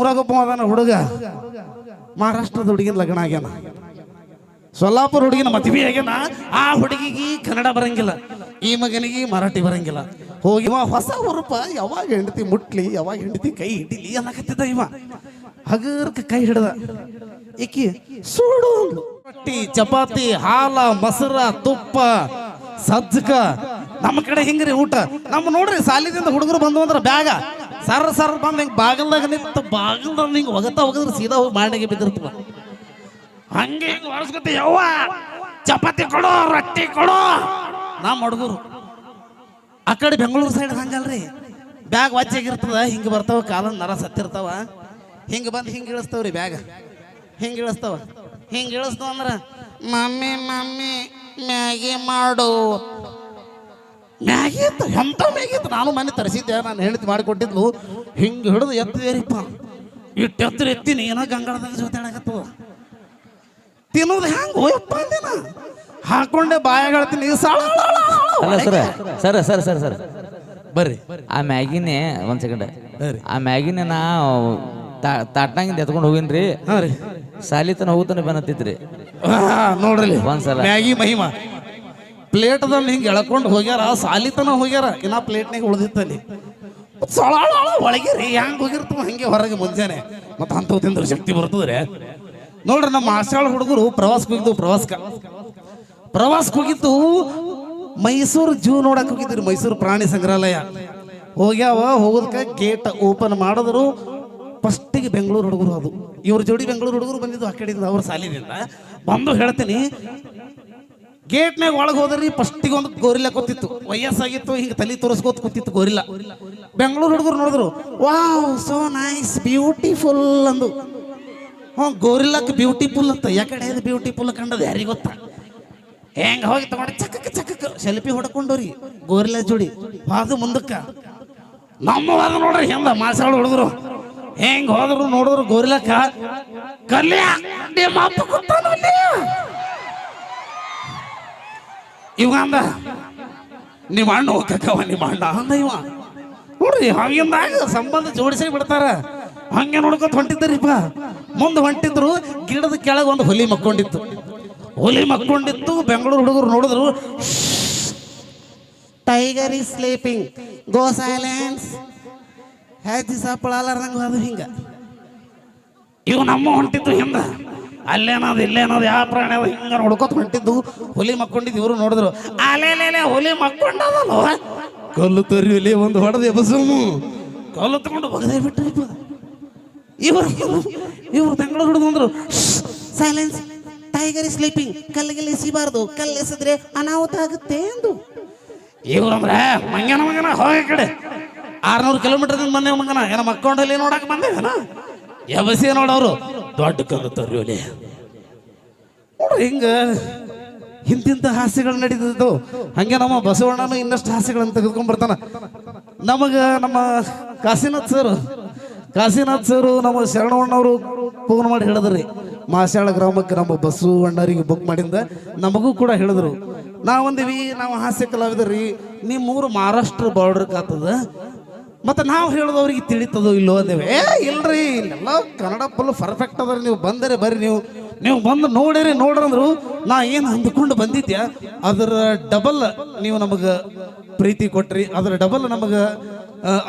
ಊರಾಗೊಬ್ಬ ಅದಾನ ಹುಡುಗ. ಮಹಾರಾಷ್ಟ್ರದ ಹುಡುಗಿನ ಲಗ್ನ ಆಗ್ಯಾನ. ಸೊಲ್ಲಾಪುರ ಹುಡುಗಿನ ಮದುವೆ ಆಗ್ಯಾನ. ಆ ಹುಡುಗಿಗೆ ಕನ್ನಡ ಬರಂಗಿಲ್ಲ. ಈ ಮಗನಿಗೆ ಮರಾಠಿ ಬರಂಗಿಲ್ಲ. ಹೋಗಿ ಹೊಸ ಹುರುಪ ಯಾವಾಗ ಹೆಂಡತಿ ಮುಟ್ಲಿ, ಯಾವಾಗ ಹೆಂಡತಿ ಕೈ ಹಿಡಿಲಿ ಅನ್ನಕತ್ತಿದ್ದ ಇವ. ಹಗರ್ಕ ಕೈ ಹಿಡ್ದ. ಈಕಿ ಸುಡು. ರೊಟ್ಟಿ, ಚಪಾತಿ, ಹಾಲ, ಮೊಸರ, ತುಪ್ಪ, ಸಜ್ಜಕ. ನಮ್ಮ ಕಡೆ ಹಿಂಗ್ರಿ ಊಟ? ನಮ್ಮ ನೋಡ್ರಿ ಸಾಲಿದಿಂದ ಹುಡುಗರು ಬಂದು ಅಂದ್ರೆ ಬ್ಯಾಗ. ಸರ್ ಸರ್, ಬಂದ್ ಹಿಂಗೆ ಬಾಗಲ್ದಾಗ ನಿಂತ ಬಾಗಲ್ದಾಗ ಹಿಂಗ್ ಒಗತ ಒಗದ್ರೆ ಸೀದಾ ಹೋಗಿ ಮಾಡಿಗೆ ಬಿದ್ದಿರ್ತವ. ಹಂಗೆ ಹಿಂಗೆ ಒರೆಸ್ಕೊತಿ, ಯವ್ವ, ಚಪಾತಿ ಕೊಡು, ರೊಟ್ಟಿ ಕೊಡು. ನಮ್ಮ ಹುಡುಗರು, ಆ ಕಡೆ ಬೆಂಗಳೂರು ಸೈಡ್ ಹಂಗಲ್ರಿ. ಬ್ಯಾಗ್ ವಾಚಿಯಾಗಿರ್ತದ ಹಿಂಗೆ ಬರ್ತಾವ ಕಾಲ ನರ ಸತ್ತಿರ್ತಾವ. ಹಿಂಗೆ ಬಂದು ಹಿಂಗೆ ಇಳಿಸ್ತಾವ್ರಿ ಬ್ಯಾಗ. ಹಿಂಗೆ ಇಳಿಸ್ತಾವ. ಹಿಂಗೆ ಇಳಿಸ್ತಾವ ಅಂದ್ರೆ, ಮಮ್ಮಿ ಮಮ್ಮಿ, ಮ್ಯಾಗಿ ಮಾಡು ಮ್ಯಾಗಿ ಹೆಂತ ಮ್ಯಾಗಿತ್ತು? ಮ್ಯಾಗಿ ನಾನು ಮನೆ ತರಿಸಿದ್ದೆ ನಾನು ಹೆಂಡತಿ ಮಾಡಿಕೊಟ್ಟಿದ್ಲು. ಹಿಂಗೆ ಹಿಡಿದು ಎತ್ತಿದೇರಿಪ್ಪ ಇಟ್ಟು ಎತ್ತರ ಎತ್ತಿನಿ ಏನೋ ಗಂಗಾಳದಾಗ ಜೊತೆಡಾಗತ್ತು ತಿನ್ನೋದು ಹೆಂಗೆ ಹೋಯಪ್ಪ ಅಂದಿನ? ಹಾಕೊಂಡೆ ಬಾಯಾಗಳ್ತೀನಿ ಸಾಳ ಅಲ್ಲ ಸರ ಸರ ಸರ್ ಸರ್ ಸರ್. ಬರ್ರಿ. ಆ ಮ್ಯಾಗಿನೇ ಒಂದು ಸೆಕೆಂಡ್ ಆ ಮ್ಯಾಗಿನೇ ನಾ ತಾ- ತಾಟ್ನಾಗಿಂದ ಎತ್ಕೊಂಡು ಹೋಗಿನ್ರಿ. ಹಾ ರೀ. ಸಾಲಿ ತನ ಹೋಗ್ತಾನೆ ರೀ ಆ, ನೋಡ್ರಿ. ಒಂದ್ಸಲ. ಮ್ಯಾಗಿ ಮಹಿಮಾ. ಪ್ಲೇಟ್ದಲ್ಲಿ ಹಿಂಗೆ ಎಳ್ಕೊಂಡು ಹೋಗ್ಯಾರ, ಸಾಲಿತನ ಹೋಗ್ಯಾರ, ಇನ್ನ ಪ್ಲೇಟ್ನಾಗ ಉಳ್ದಿತ್ತಲ್ಲಿ. ಸೊಳಾಳ ಒಳಗೆ ರೀ ಹೆಂಗ್ ಹೋಗಿರ್ತಾವ ಹಂಗೆ ಹೊರಗೆ ಮುಂಜಾನೆ. ಮತ್ತೆ ಅಂಥವು ತಿಂದ್ರೆ ಶಕ್ತಿ ಬರ್ತದ್ರೆ ನೋಡ್ರಿ ನಮ್ಮ ಆಶಾಳ ಹುಡುಗರು ಪ್ರವಾಸಕ್ಕೆ ಹೋಗಿದ್ದು ಪ್ರವಾಸಕ್ಕೆ. ಪ್ರವಾಸಕ್ಕೆ ಹೋಗಿದ್ದು ಮೈಸೂರು ಜೂ ನೋಡಕ್ ಹೋಗಿದ್ರಿ, ಮೈಸೂರು ಪ್ರಾಣಿ ಸಂಗ್ರಹಾಲಯ. ಹೋಗ್ಯಾವ ಹೋಗೋದಕ್ಕೆ ಗೇಟ್ ಓಪನ್ ಮಾಡಿದ್ರು, ಫಸ್ಟಿಗೆ ಬೆಂಗಳೂರು ಹುಡುಗರು ಅದು. ಇವ್ರ ಜೋಡಿ ಬೆಂಗಳೂರು ಹುಡುಗರು ಬಂದಿದ್ದು ಆ ಕಡೆಯಿಂದ, ಅವ್ರ ಸಾಲಿನಿಂದ. ಬಂದು ಹೇಳ್ತೀನಿ ಗೇಟ್ನಾಗ ಒಳಗೆ ಹೋದ್ರಿ ಫಸ್ಟಿಗೆ ಒಂದು ಗೋರಿಲ್ಲ ಕೂತಿತ್ತು. ವಯಸ್ಸಾಗಿತ್ತು ಹಿಂಗೆ ತಲೆ ತೋರಿಸ್ಕೋತ ಕೂತಿತ್ತು ಗೋರಿಲ್ಲ. ಬೆಂಗಳೂರು ಹುಡುಗರು ನೋಡಿದ್ರು, ವಾವ್ ಸೋ ನೈಸ್ ಬ್ಯೂಟಿಫುಲ್ ಅಂದು. ಹ್ಞೂ ಗೋರಿಲ್ಲಕ್ಕೆ ಬ್ಯೂಟಿಫುಲ್ ಅಂತ. ಯಾಕಡೆ ಬ್ಯೂಟಿಫುಲ್ ಕಂಡದ ಯಾರಿಗೆ ಗೊತ್ತಾ? ಹೆಂಗೆ ಹೋಗಿ ತಗೊಂಡು ಚಕ್ಕ ಚಕ್ಕ ಸೆಲ್ಫಿ ಹೊಡ್ಕೊಂಡವ್ರಿ, ಗೋರಿಲ್ಲ ಜೋಡಿ. ಅದು ಮುಂದಕ್ಕೆ. ನಮ್ಮ ವಾದ ನೋಡ್ರಿ, ಹೆಂಗ ಮಾಸಾಳು ಹುಡುಗರು. ಹೆಂಗೆ ಹೋದ್ರು ನೋಡಿದ್ರು ಗೋರಿಲಕ್ಕ ಕಲ್ಯ ನಿಮ್ಮ ಅಪ್ಪ ಕೂತಾನು ಅಲ್ಲಿ. ಇವ ನಿಮ್ಮ ಅಣ್ಣ ಹೋಗಕ್ಕವ ನಿಮ್ಮ ಅಣ್ಣ. ಅಂದ ಇವ. ನೋಡ್ರಿ, ಹಂಗಿಂದಾಗ ಸಂಬಂಧ ಜೋಡಿಸಿ ಬಿಡ್ತಾರ. ಹಂಗೆ ನೋಡ್ಕೊತ ಹೊಂಟಿದ್ದರಿಪ್ಪ ಮುಂದೆ ಹೊಂಟಿದ್ರು, ಗಿಡದ ಕೆಳಗೆ ಒಂದು ಹುಲಿ ಮಕ್ಕೊಂಡಿತ್ತು. ಹುಲಿ ಮಕ್ಕೊಂಡಿತ್ತು, ಬೆಂಗಳೂರು ಹುಡುಗರು ನೋಡಿದ್ರು tiger is sleeping, go silence. ಹೆಜ್ಜೆ ಸಪ್ಪಳಾರ್ದಂಗ ಅದು ಹಿಂಗ. ಇವು ನಮ್ಮ ಹೊಂಟಿದ್ದು ಹಿಂದ ಅಲ್ಲೇನದು, ಇಲ್ಲೇನದು, ಯಾವ ಪ್ರಾಣಿ ಅದ? ಹಿಂಗೆ ನೋಡ್ಕೊತ ಹೊಂಟಿದ್ದು, ಹುಲಿ ಮಕ್ಕೊಂಡಿದ್ದು ಇವರು ನೋಡಿದ್ರು. ಅಲೇಲೇಲೆ ಹುಲಿ ಮಕ್ಕೊಂಡದಲ್ಲ ಕಲ್ಲು ತರಿಯಲಿ ಒಂದು ಹೊಡೆದು ಎಬಸಮು ಕಲ್ಲು ತಗೊಂಡು ಬಗದೇ ಬಿಟ್ರಿ ಇವರು. ಇವರು ಬೆಂಗಳೂರು ಹುಡುಗಂದ್ರು ಸೈಲೆನ್ಸ್ ಟೈಗರ್ ಸ್ಲೀಪಿಂಗ್ ಕಲ್ಲಿಗೆಲ್ಲ ಎಸಿಬಾರ್ದು. ಕಲ್ಲು ಎಸೆದ್ರೆ ಅನಾಹುತ ಆಗುತ್ತೆ ಎಂದು. ಇವ್ರಂದ್ರೆ ಮಂಗನ ಮಂಗನ ಹೋಗಿ ಕಡೆ. ಆರ್ನೂರು ಕಿಲೋಮೀಟರ್ ಬಂದೇವ ಮಗನ ಏನ ಮಕ್ಕೊಂಡಲ್ಲಿ ನೋಡಕ್ ಬಂದೇವನ ಎಬಸಿ ನೋಡವ್ರು ದೊಡ್ಡ ಕಲ್ಲು ತರ್ಯೋಲಿ ನೋಡ್ರಿ ಹಿಂಗ ಇಂತಿಂತ ಹಾಸ್ಯಗಳು ನಡೀತಿದ್ದು ಹಂಗೆ ನಮ್ಮ ಬಸವಣ್ಣನು ಇನ್ನಷ್ಟು ಹಾಸ್ಯಗಳನ್ನು ತೆಗೆದುಕೊಂಡ್ ಬರ್ತಾನ ನಮಗ ನಮ್ಮ ಕಾಶಿನಾಥ್ ಸರ್ ಕಾಶಿನಾಥ್ ಸರ್ ನಮ್ಮ ಶರಣವಣ್ಣವರು ಫೋನ್ ಮಾಡಿ ಹೇಳಿದ್ರಿ. ಮಾಸಾಳ ಗ್ರಾಮಕ್ಕೆ ನಮ್ಮ ಬಸವಣ್ಣರಿಗೆ ಬುಕ್ ಮಾಡಿಂದ ನಮಗೂ ಕೂಡ ಹೇಳಿದ್ರು. ನಾವೊಂದಿವಿ, ನಾವು ಹಾಸ್ಯ ಕಲಾವಿದ್ರಿ, ನಿಮ್ಮೂರು ಮಹಾರಾಷ್ಟ್ರ ಬಾರ್ಡರ್ ಆತದ ಮತ್ತೆ ನಾವು ಹೇಳೋದವ್ರಿಗೆ ತಿಳಿತದೋ ಇಲ್ಲೋ ಅಂದೇವೆ. ಏ ಇಲ್ರಿ ಇಲ್ಲೆಲ್ಲ ಕನ್ನಡ ಫುಲ್ ಪರ್ಫೆಕ್ಟ್ ಅದ್ರಿ. ನೀವು ಬಂದರೆ ಬರ್ರಿ ನೀವು ನೀವು ಬಂದು ನೋಡಿರಿ ನೋಡ್ರಂದ್ರು ನಾ ಏನು ಅಂದ್ಕೊಂಡು ಬಂದಿದ್ಯಾ? ಅದರ ಡಬಲ್ ನೀವು ನಮಗೆ ಪ್ರೀತಿ ಕೊಟ್ರಿ ಅದರ ಡಬಲ್ ನಮಗೆ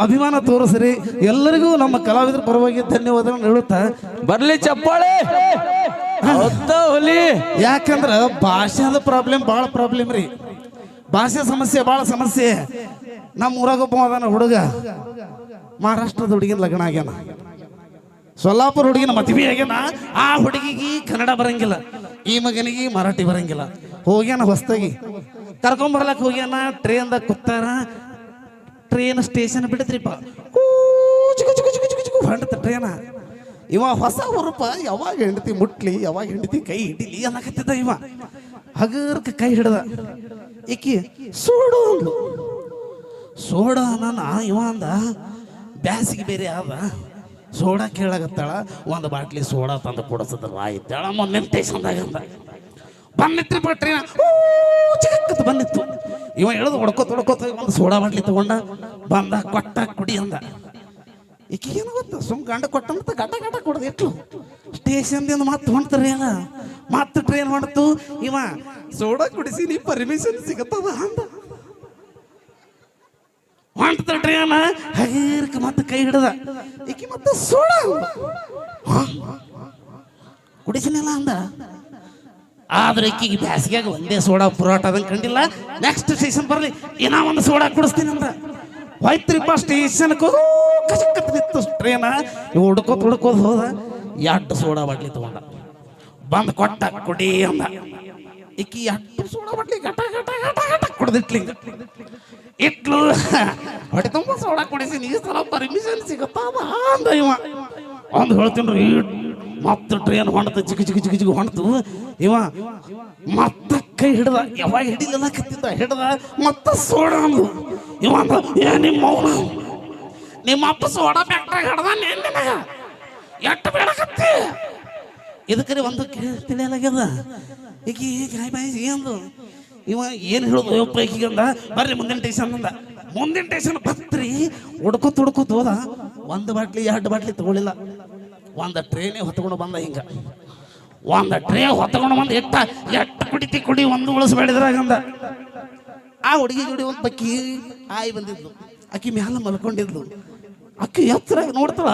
ಅಭಿಮಾನ ತೋರಿಸ್ರಿ. ಎಲ್ಲರಿಗೂ ನಮ್ಮ ಕಲಾವಿದರ ಪರವಾಗಿ ಧನ್ಯವಾದಗಳನ್ನು ಹೇಳುತ್ತಾ? ಬರ್ಲಿ ಚಪ್ಪಾಳೆ. ಹುಲಿ. ಯಾಕಂದ್ರ ಭಾಷೆದ ಪ್ರಾಬ್ಲಮ್ ಭಾಳ ಪ್ರಾಬ್ಲಮ್ ರೀ. ಭಾಷೆ ಸಮಸ್ಯೆ, ಭಾಳ ಸಮಸ್ಯೆ. ನಮ್ಮ ಊರಾಗೊಬ್ಬ ಅದಾನ ಹುಡುಗ. ಮಹಾರಾಷ್ಟ್ರದ ಹುಡುಗಿನ ಲಗ್ನ ಆಗ್ಯಾನ. ಸೊಲ್ಲಾಪುರ ಹುಡುಗಿನ ಮದುವೆ ಆಗ್ಯಾನ. ಆ ಹುಡುಗಿಗೆ ಕನ್ನಡ ಬರಂಗಿಲ್ಲ. ಈ ಮಗನಿಗೆ ಮರಾಠಿ ಬರಂಗಿಲ್ಲ. ಹೋಗ್ಯಾನ ಹೊಸ್ತಾಗಿ. ಕರ್ಕೊಂಬರ್ಲಕ್ ಹೋಗ್ಯಾನ ಟ್ರೈನ್ದಾಗ ಕೂತಾರ. Train station ಬಿಡತ್ರಿಪ್ಪ. ಹೊಂಟತ ಟ್ರೈನ ಇವ ಹೊಸ ಹುರುಪ ಯಾವಾಗ ಹೆಂಡತಿ ಮುಟ್ಲಿ, ಯಾವಾಗ ಹೆಂಡತಿ ಕೈ ಹಿಡಿಲಿ ಅನ್ನಕತ್ತಿದ್ದ ಇವ. ಹಗರ್ಕ ಕೈ ಹಿಡ್ದ. ಈಕಿ ಸೋಡು ಸೋಡ ನಾನು ಇವ ಅಂದ, ಬ್ಯಾಸಿಗೆ ಬೇರೆ ಆದ. ಸೋಡಾ ಕೇಳಾಗತ್ತಾಳ ಒಂದು ಬಾಟ್ಲಿ ಸೋಡಾ ತಂದು ಕೊಡಿಸಿದ್ರ ಆಯ್ತಾಳ ಮೊನ್ನೆ ಸ್ಟೇಷನ್ದಾಗ ಅಂದ ಬಂದಿತ್ರಿ ಬಟ್ರಿ ಚಿಕ್ಕತ್ತು ಬಂದಿತ್ತು ಇವ ಎಳೆದು ಹೊಡ್ಕೋತ ಹೊಡ್ಕೋತ ಒಂದು ಸೋಡಾ ಬಾಟ್ಲಿ ತಗೊಂಡ, ಬಂದ ಕೊಟ್ಟ ಕುಡಿ ಅಂದ. ಈಕಿ ಏನು ಗೊತ್ತ, ಸುಮ್ ಗಂಡ ಕೊಟ್ಟಂತ ಗಟ ಗಟ ಕೊಡದು ಸ್ಟೇಷನ್ದಿಂದ ಮತ್ತೆ ಹೊಂಟ್ರಿ ಅಲ್ಲ? ಮತ್ತೆ ಟ್ರೈನ್ ಹೊಂಟು ಇವ, ಸೋಡಾ ಕುಡಿಸಿ ನೀ ಪರ್ಮಿಷನ್ ಸಿಗತ್ತದ? ಅಂದ ಟ್ರೈನ್ ಹಗೀರ್ಕ ಮತ್ತೆ ಕೈ ಹಿಡ್ದ. ಈಕಿ ಮತ್ತೆ ಸೋಡಾ ಕುಡಿಸಿನಲ್ಲ? ಅಂದ. ಆದ್ರೆ ಈಕಿಗೆ ಬ್ಯಾಸಿಗ್ಯಾಗ ಒಂದೇ ಸೋಡಾ ಪುರಾಟ ಕಂಡಿಲ್ಲ. ನೆಕ್ಸ್ಟ್ ಸ್ಟೇಷನ್ ಬರಲಿ ಏನೋ ಒಂದು ಸೋಡಾ ಕುಡಿಸ್ತೀನಿ ಅಂದ. ಹೋಯ್ತ್ರಿಪ್ಪ ಸ್ಟೇಷನ್ಗೆ ಕಸಕತ್ ನಿತ್ತು ಟ್ರೇನ ಹುಡ್ಕೋತ್ ಹುಡ್ಕೋದ್ ಹೋದ. ಎರಡು ಸೋಡಾ ಬಾಟ್ಲಿ ತಗೊಂಡ. ಬಂದ್ ಕೊಟ್ಟ, ಕುಡಿ ಅಂದ. ಈಕಿ ಎರಡು ಸೋಡಾ ಬಾಟ್ಲಿ ಗಟ ಗಟ ಗಟ ಗಟ ಕುಡ್ದಿಟ್ಲಿ. ಇಟ್ಲು, ಹೊಟ್ಟೆ ತುಂಬ ಸೋಡಾ ಕುಡಿಸಿ, ಈ ಸಲ ಪರ್ಮಿಷನ್ ಸಿಗುತ್ತಾ ಅಂದ ಇವ. ಒಂದು ಹೇಳ್ತೀನಿ ಮತ್ತೆ ಟ್ರೈನ್ ಹೊಂಡ್ತು ಚಿಕ್ಕ ಚಿಕ್ಕ ಚಿಕ್ಕ ಚಿಕ್ಕ ಹೊಂಡ್ತು ಇವ, ಮತ್ತೆ ಕೈ ಹಿಡ್ದ, ಯಾವಾಗ ಹಿಡಿಲಿಲ್ಲ ಕತ್ತಿದ್ದ ಹಿಡ್ದ, ಮತ್ತೆ ಸೋಡ ಅಂದು. ಇವ ಅಂದ, ಏ, ನಿಮ್ಮ ನಿಮ್ಮ ಅಪ್ಪ ಸೋಡಾ ಫ್ಯಾಕ್ಟ್ರಿ ಹಿಡ್ದ ನೇನ್ ಎಟ್ಟು ಬೇಡಕತ್ತಿ. ಇದಕ್ಕರಿ ಒಂದು ತಿಳಿಯಲಾಗ್ಯದ. ಈಕಿ ಕಾಯಿ ಬಾಯಿ ಏನು ಇವ ಏನು ಹೇಳೋದು ಅಯ್ಯಪ್ಪ ಈಕಿಗೆ ಬರ್ರಿ ಮುಂದಿನ ಟೇಷನ್ ಅಂದ. ಮುಂದಿನ ಟೇಷನ್ ಬತ್ರಿ ಹುಡ್ಕೋತ ಹುಡ್ಕೋತ ಹೋದ ಒಂದು ಬಾಟ್ಲಿ, ಎರಡು ಬಾಟ್ಲಿ ತಗೊಳ್ಳಿಲ್ಲ ಒಂದು ಟ್ರೇನೇ ಹೊತ್ಕೊಂಡು ಬಂದ ಹಿಂಗ. ಒಂದು ಟ್ರೇ ಹೊತ್ಕೊಂಡು ಬಂದು, ಎಟ್ಟ, ಎಟ್ಟು ಕುಡಿತಿ ಕುಡಿ ಒಂದು ಉಳಿಸ್ಬೇಡಿದ್ರಾಗಂದ ಆ ಹುಡುಗಿ ಜೋಡಿ ಒಂದು ಬಕ್ಕಿ ಆಯ್ ಬಂದಿದ್ಲು. ಆಕಿ ಮ್ಯಾಲ ಮಲ್ಕೊಂಡಿದ್ಲು. ಅಕ್ಕಿ ಎತ್ತರ ನೋಡ್ತಾಳ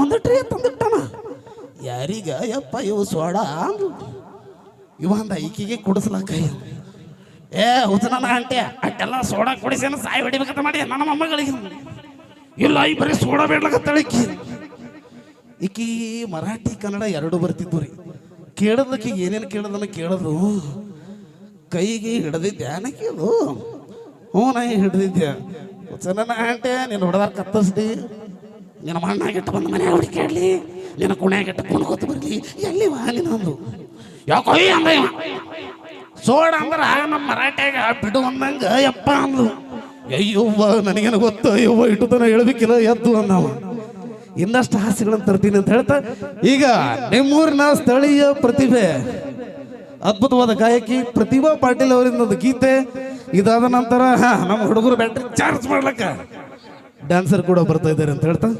ಒಂದು ಟ್ರೇ ತಂದಿಟ್ಟಾನ ಯಾರೀಗ ಯಪ್ಪ ಇವು ಸೋಡ ಇವಂದ ಈಕಿಗೆ ಕುಡಿಸ್ಲಾಕ ಏ ಹುದನ ಅಂಟೆ ಅಟ್ಟೆಲ್ಲ ಸೋಡಾ ಕುಡಿಸೇನ ಸಾಯಿ ಹೊಡಿಬೇಕಂತ ಮಾಡಿ, ನನ್ನ ಮೊಮ್ಮಗಳಿಗೆ ಇಲ್ಲ, ಈ ಬರೀ ಸೋಡಾ ಬೇಡ್ಲಕತ್ತಾಳ ಈಕಿ. ಈಕಿ ಮರಾಠಿ, ಕನ್ನಡ ಎರಡು ಬರ್ತಿದ್ವು ರೀ. ಕೇಳೋದಕ್ಕೆ ಏನೇನು ಕೇಳೋದನ್ನ ಕೇಳೋದು. ಕೈಗೆ ಹಿಡ್ದಿದ್ದೆ ಏನಕ್ಕೆ ಅದು ಹ್ಞೂ ನಾ ಹಿಡ್ದಿದ್ದೆ ಹುಸನ ಆಂಟಿ, ನಿನ್ನ ಹೊಡೆದಾರ ಕತ್ತರಿಸ್ದಿ. ನಿನ್ನ ಮಣ್ಣಾಗಿಟ್ಟು ಬಂದು ಮನೆ ಹುಡುಕಾಡ್ಲಿ ನಿನ್ನ ಕುಣ್ಯಾಗಿಟ್ಟು ಕುಣ್ಕೋತ ಬರ್ಲಿ. ಎಲ್ಲಿ ವಾ ನೀನಂದು ಯಾಕೋ ಅಂದ ಸೋಡ ಅಂದ್ರೆ ನಮ್ಮ ಮರಾಠ್ಯಾಗ ಬಿಡು ಅಂದಂಗ ಯಪ್ಪ ಅಂದ್ಲು ಅಯ್ಯವ್ವ, ನನಗೇನು ಗೊತ್ತು? ಅಯ್ಯವ್ವ ಇಟ್ಟು ತನ ಹೇಳ್ಬೇಕಿಲ್ಲ ಎದ್ದು ಅಂದವ ಇನ್ನಷ್ಟು ಹಾಸ್ಯಗಳನ್ನು ತರ್ತೀನಿ ಅಂತ ಹೇಳ್ತಾ, ಈಗ ನಿಮ್ಮೂರಿನ ಸ್ಥಳೀಯ ಪ್ರತಿಭೆ, ಅದ್ಭುತವಾದ ಗಾಯಕಿ ಪ್ರತಿಭಾ ಪಾಟೀಲ್ ಅವರಿಂದ ಒಂದು ಗೀತೆ. ಇದಾದ ನಂತರ ನಮ್ಮ ಹುಡುಗರು ಬ್ಯಾಟ್ರಿ ಚಾರ್ಜ್ ಮಾಡ್ಲಕ್ಕ. ಡ್ಯಾನ್ಸರ್ ಕೂಡ ಬರ್ತಾ ಇದ್ದಾರೆ ಅಂತ ಹೇಳ್ತಾ?